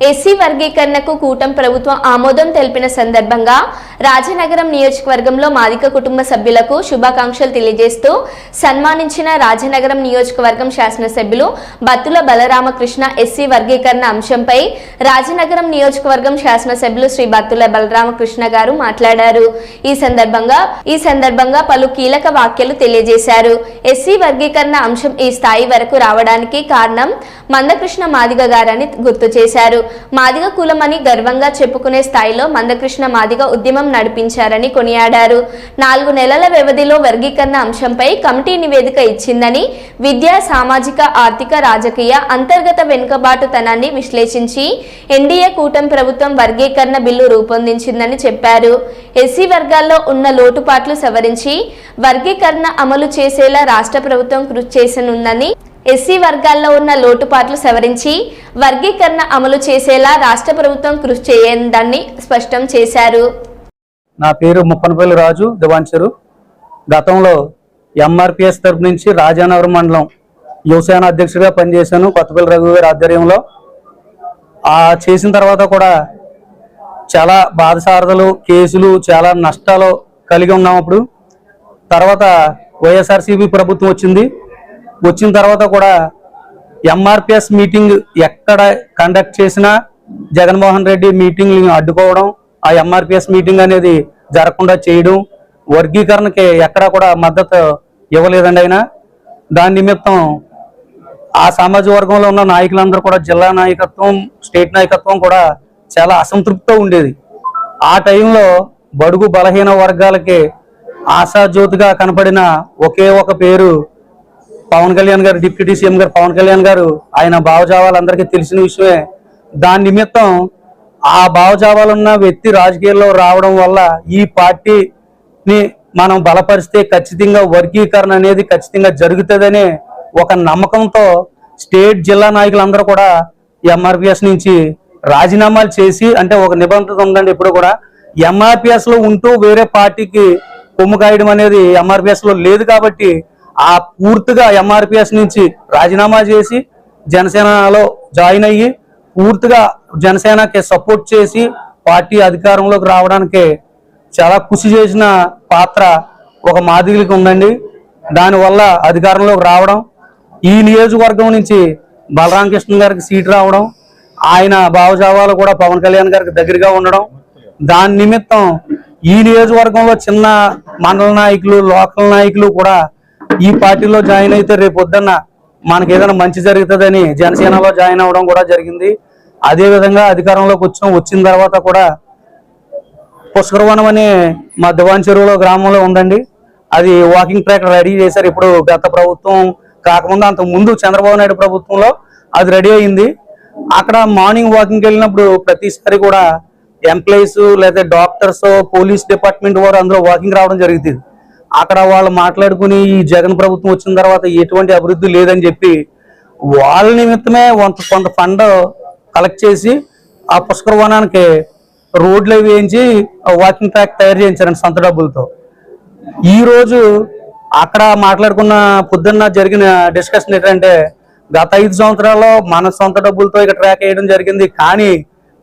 SC వర్గీకరణకు కూటం ప్రభుత్వం ఆమోదం తెలిపిన సందర్భంగా రాజనగరం నియోజకవర్గంలో మాదిక కుటుంబ సభ్యులకు శుభాకాంక్షలు తెలియజేస్తూ సన్మానించిన రాజనగరం నియోజకవర్గం శాసనసభ్యులు బత్తుల బలరామకృష్ణ ఎస్సీ వర్గీకరణ అంశంపై రాజనగరం నియోజకవర్గం శాసనసభ్యులు శ్రీ బత్తుల బలరామకృష్ణ గారు మాట్లాడారు. ఈ సందర్భంగా ఈ సందర్భంగా పలు కీలక వ్యాఖ్యలు తెలియజేశారు. ఎస్సీ వర్గీకరణ అంశం ఈ స్థాయి వరకు రావడానికి కారణం మందకృష్ణ మాదిగ గారని గుర్తు చేశారు. మాదిగ కులమని గర్వంగా చెప్పుకునే స్థాయిలో మందకృష్ణ మాదిగ ఉద్యమం నడిపించారని కొనియాడారు. నాలుగు నెలల వ్యవధిలో వర్గీకరణ అంశంపై కమిటీ నివేదిక ఇచ్చిందని విద్యా సామాజిక ఆర్థిక రాజకీయ అంతర్గత వెనుకబాటుతనాన్ని విశ్లేషించి ఎన్డీఏ కూటమి ప్రభుత్వం వర్గీకరణ బిల్లు రూపొందించిందని చెప్పారు. ఎస్సీ వర్గాల్లో ఉన్న లోటుపాట్లు సవరించి వర్గీకరణ అమలు చేసేలా రాష్ట్ర ప్రభుత్వం కృషి చేసనుందని ఎస్సీ వర్గాల్లో ఉన్న లోటుపాట్లు సవరించి వర్గీకరణ అమలు చేసేలా రాష్ట్ర ప్రభుత్వం కృషి చేయందని స్పష్టం చేశారు. నా పేరు ముప్పనపల్లి రాజు దివాంచరు గతంలో ఎంఆర్పిఎస్ తరపు నుంచి రాజానగరం మండలం యువసేన అధ్యక్షుడిగా పనిచేశాను కొత్తపల్లి రఘు గారి ఆధ్వర్యంలో. ఆ చేసిన తర్వాత కూడా చాలా బాధసారదలు కేసులు చాలా నష్టాలు కలిగి ఉన్నాం అప్పుడు. తర్వాత వైఎస్ఆర్సీపీ ప్రభుత్వం వచ్చింది. వచ్చిన తర్వాత కూడా ఎంఆర్పిఎస్ మీటింగ్ ఎక్కడ కండక్ట్ చేసినా జగన్మోహన్ రెడ్డి మీటింగ్ అడ్డుకోవడం ఆ ఎంఆర్పిఎస్ మీటింగ్ అనేది జరగకుండా చేయడం వర్గీకరణకి ఎక్కడా కూడా మద్దతు ఇవ్వలేదండి ఆయన. దాని నిమిత్తం ఆ సామాజిక వర్గంలో ఉన్న నాయకులందరూ కూడా జిల్లా నాయకత్వం స్టేట్ నాయకత్వం కూడా చాలా అసంతృప్తితో ఉండేది. ఆ టైంలో బడుగు బలహీన వర్గాలకి ఆశాజ్యోతిగా కనపడిన ఒకే ఒక పేరు పవన్ కళ్యాణ్ గారు డిప్యూటీ సీఎం గారు పవన్ కళ్యాణ్ గారు ఆయన భావజావాలు అందరికీ తెలిసిన విషయమే. దాని నిమిత్తం ఆ భావజావాలు ఉన్న వ్యక్తి రాజకీయాల్లో రావడం వల్ల ఈ పార్టీని మనం బలపరిస్తే ఖచ్చితంగా వర్గీకరణ అనేది ఖచ్చితంగా జరుగుతుందనే ఒక నమ్మకంతో స్టేట్ జిల్లా నాయకులందరూ కూడా ఎంఆర్పిఎస్ నుంచి రాజీనామాలు చేసి అంటే ఒక నిబంధన ఉందండి ఇప్పుడు కూడా ఎంఆర్పిఎస్లో ఉంటూ వేరే పార్టీకి కొమ్ము కాయడం అనేది ఎంఆర్పిఎస్లో లేదు కాబట్టి ఆ పూర్తిగా ఎంఆర్పిఎస్ నుంచి రాజీనామా చేసి జనసేనలో జాయిన్ అయ్యి పూర్తిగా జనసేనకి సపోర్ట్ చేసి పార్టీ అధికారంలోకి రావడానికి చాలా కృషి చేసిన పాత్ర ఒక మాదిరికి ఉందండి. దానివల్ల అధికారంలోకి రావడం ఈ నియోజకవర్గం నుంచి బలరామకృష్ణ గారికి సీట్ రావడం ఆయన భావజావాలు కూడా పవన్ కళ్యాణ్ గారికి దగ్గరగా ఉండడం దాని నిమిత్తం ఈ నియోజకవర్గంలో చిన్న మండల నాయకులు లోకల్ నాయకులు కూడా ఈ పార్టీలో జాయిన్ అయితే రేపు పొద్దున్న మనకి ఏదైనా మంచి జరుగుతుందని జనసేనలో జాయిన్ అవ్వడం కూడా జరిగింది. అదే విధంగా అధికారంలోకి వచ్చాం. వచ్చిన తర్వాత కూడా పుష్కరవనం అనే మా దివాన్ చెరువులో గ్రామంలో ఉందండి. అది వాకింగ్ ట్రాక్ రెడీ చేశారు. ఇప్పుడు గత ప్రభుత్వం కాకముందు అంత ముందు చంద్రబాబు నాయుడు ప్రభుత్వంలో అది రెడీ అయింది. అక్కడ మార్నింగ్ వాకింగ్కి వెళ్ళినప్పుడు ప్రతిసారి కూడా ఎంప్లాయీస్ లేదా డాక్టర్స్ పోలీస్ డిపార్ట్మెంట్ వారు అందులో వాకింగ్ రావడం జరుగుతుంది. అక్కడ వాళ్ళు మాట్లాడుకుని ఈ జగన్ ప్రభుత్వం వచ్చిన తర్వాత ఎటువంటి అభివృద్ధి లేదని చెప్పి వాళ్ళ నిమిత్తమే కొంత కొంత ఫండ్ కలెక్ట్ చేసి ఆ పుష్కర వనానికి రోడ్లు అవి వేయించి వాకింగ్ ట్రాక్ తయారు చేయించారండి సొంత డబ్బులతో. ఈ రోజు అక్కడ మాట్లాడుకున్న పొద్దున్న జరిగిన డిస్కషన్ ఏంటంటే గత ఐదు సంవత్సరాల్లో మన సొంత డబ్బులతో ఇక ట్రాక్ వేయడం జరిగింది. కానీ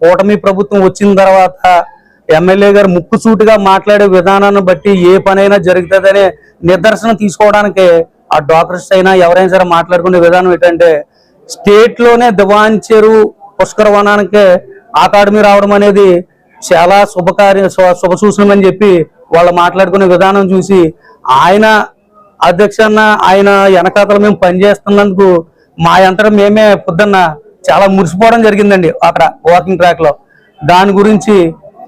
కూటమి ప్రభుత్వం వచ్చిన తర్వాత ఎమ్మెల్యే గారు ముక్కుసూటిగా మాట్లాడే విధానాన్ని బట్టి ఏ పనైనా జరుగుతుందనే నిదర్శనం తీసుకోవడానికి ఆ డాక్టర్స్ అయినా ఎవరైనా సరే మాట్లాడుకునే విధానం ఏంటంటే స్టేట్లోనే దివాన్ చెరువు పుష్కర వనానికి అకాడమీ రావడం అనేది చాలా శుభకార్య శుభ- శుభ సూచనం అని చెప్పి వాళ్ళు మాట్లాడుకునే విధానం చూసి ఆయన అధ్యక్షన్న ఆయన వెనకాతల మేము పనిచేస్తున్నందుకు మా యంత్రం మేమే పొద్దున్న చాలా మురిసిపోవడం జరిగిందండి అక్కడ వాకింగ్ ట్రాక్లో దాని గురించి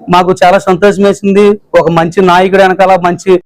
మాకు చాలా సంతోషం వేసింది ఒక మంచి నాయకుడు వెనకాల మంచి